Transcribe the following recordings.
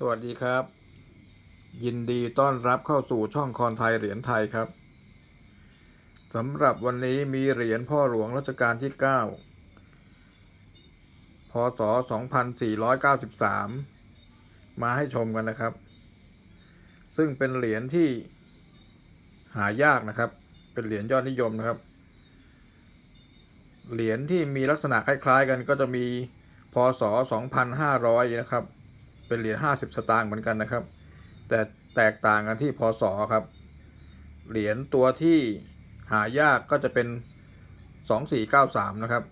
สวัสดีครับ ยินดีต้อนรับเข้าสู่ช่องคอนไทยเหรียญไทยครับสำหรับวันนี้มีเหรียญพ่อหลวงรัชกาลที่ 9 พศ 2493 มาให้ชมกันนะครับ ซึ่งเป็นเหรียญที่หายากนะครับ เป็นเหรียญยอดนิยมนะครับ เหรียญที่มีลักษณะคล้ายๆกันก็จะมีพศ 2500 นะครับ เป็นเหรียญ50สตางค์เหมือนกันนะครับ แต่แตกต่างกันที่พศครับ เหรียญตัวที่หายากก็จะเป็น2493นะครับ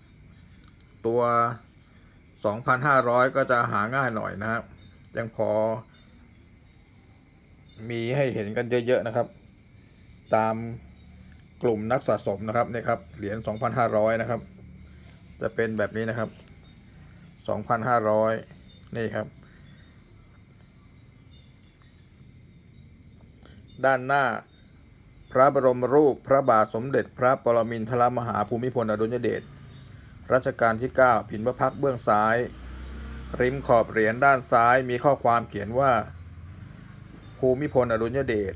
ตัว2,500ก็จะหาง่ายหน่อยนะครับ ยังพอ มีให้เห็นกันเยอะๆนะครับ ตามกลุ่มนักสะสมนะครับนี่ครับเหรียญ2,500 นะครับ จะเป็นแบบนี้นะครับ 2,500 นี่ครับ ด้านหน้า พระบรมรูปพระบาทสมเด็จพระปรมินทรมหาภูมิพลอดุลยเดชรัชกาลที่ 9 ผินพระพักเบื้องซ้าย ริมขอบเหรียญด้านซ้ายมีข้อความเขียนว่า ภูมิพลอดุลยเดช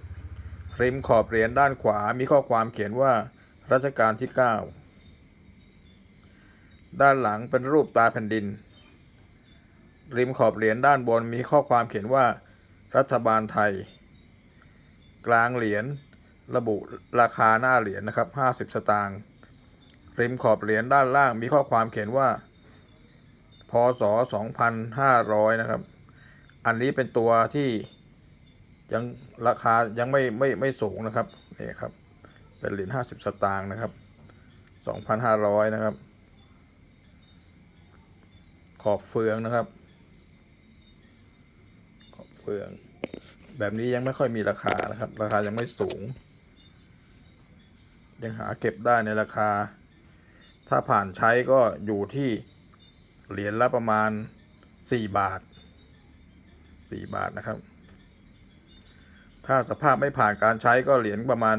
ริมขอบเหรียญด้านขวามีข้อความเขียนว่ารัชกาลที่ 9 ด้านหลังเป็นรูปตาแผ่นดิน ริมขอบเหรียญด้านบนมีข้อความเขียนว่า รัฐบาลไทย กลางเหรียญระบุราคาหน้าเหรียญนะครับ 50 สตางค์ริมขอบเหรียญด้านล่างมีข้อความเขียนว่า พศ 2500 นะครับ อันนี้เป็นตัวที่ยังราคายังไม่ไม่ไม่สูงนะครับนี่ครับ เป็นเหรียญ50 สตางค์นะครับ 2,500 นะครับ ขอบเฟืองนะครับ ขอบเฟือง แบบนี้ยังไม่ค่อยมีราคานะครับ ราคายังไม่สูง ยังหาเก็บได้ในราคา ถ้าผ่านใช้ก็อยู่ที่เหรียญละประมาณ 4 บาท 4 บาทนะครับ ถ้าสภาพไม่ผ่านการใช้ก็เหรียญประมาณ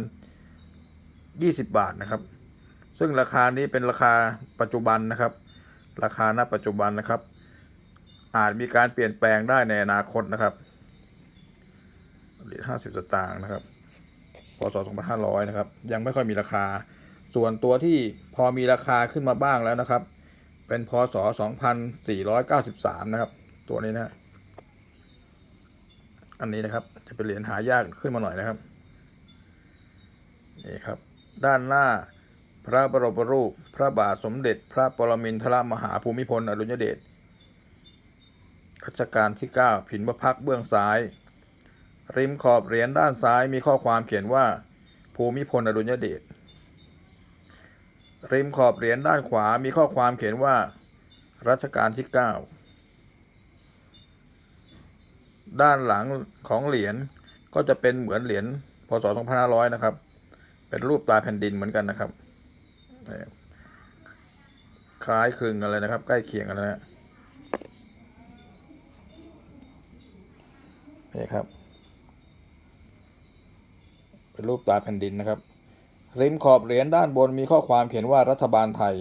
20 บาทนะครับ ซึ่งราคานี้เป็นราคาปัจจุบันนะครับ ราคาณปัจจุบันนะครับ อาจมีการเปลี่ยนแปลงได้ในอนาคตนะครับ เหรียญห้าสิบสตางค์นะครับพศสองพันห้าร้อยนะครับ ยังไม่ค่อยมีราคา ส่วนตัวที่พอมีราคาขึ้นมาบ้างแล้วนะครับ เป็นพศสองพันสี่ร้อยเก้าสิบสามนะครับ ตัวนี้นะอันนี้นะครับ จะเป็นเหรียญหายากขึ้นมาหน่อยนะครับนี่ครับ ด้านหน้าพระบรมรูป พระบาทสมเด็จ พระปรมินทรมหาภูมิพลอดุลยเดชรัชกาลที่ 9 ผินพระพักเบื้องซ้าย ริมขอบเหรียญด้านซ้ายมีข้อความเขียนว่า ภูมิพลอดุลยเดช ริมขอบเหรียญด้านขวามีข้อความเขียนว่า รัชกาลที่ 9 ด้านหลังของเหรียญก็จะเป็นเหมือนเหรียญพศ 2500 นะครับ เป็นรูปตาแผ่นดินเหมือนกันนะครับ คล้ายคลึงกันเลยนะครับ ใกล้เคียงกันนะฮะนี่ครับ เป็นรูปตาแผ่นดินนะครับ ริมขอบเหรียญด้านบนมีข้อความเขียนว่ารัฐบาลไทย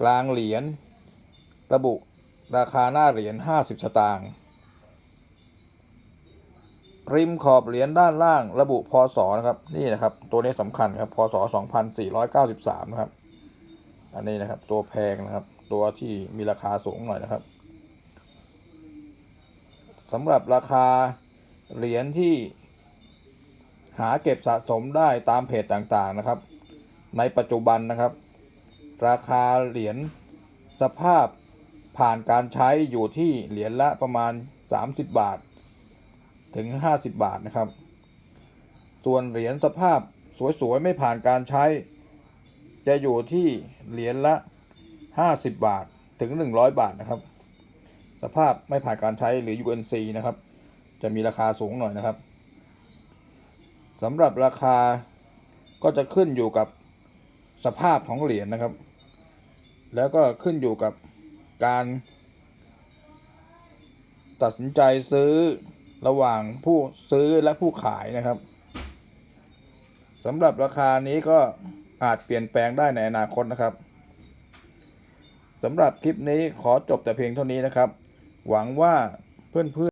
กลางเหรียญระบุราคาหน้าเหรียญ50 สตางค์ริมขอบเหรียญด้านล่างระบุพศนะครับนี่นะครับ ตัวนี้สำคัญครับพศ 2493 นะครับ อันนี้นะครับตัวแพงนะครับ ตัวที่มีราคาสูงหน่อยนะครับสำหรับราคาเหรียญที่ หาเก็บสะสมได้ตามเพจต่างๆนะครับ ในปัจจุบันนะครับ ราคาเหรียญสภาพผ่านการใช้อยู่ที่เหรียญละประมาณ 30 บาท ถึง 50 บาทนะครับ ส่วนเหรียญสภาพสวยๆไม่ผ่านการใช้ จะอยู่ที่เหรียญละ 50 บาทถึง 100 บาทนะครับ สภาพไม่ผ่านการใช้หรือ UNC นะครับ จะมีราคาสูงหน่อยนะครับ สำหรับราคาก็จะขึ้นอยู่กับสภาพของเหรียญนะครับ แล้วก็ขึ้นอยู่กับการตัดสินใจซื้อระหว่างผู้ซื้อและผู้ขายนะครับสำหรับราคานี้ก็อาจเปลี่ยนแปลงได้ในอนาคตนะครับสำหรับคลิปนี้ขอจบแต่เพียงเท่านี้นะครับ หวังว่าเพื่อนๆ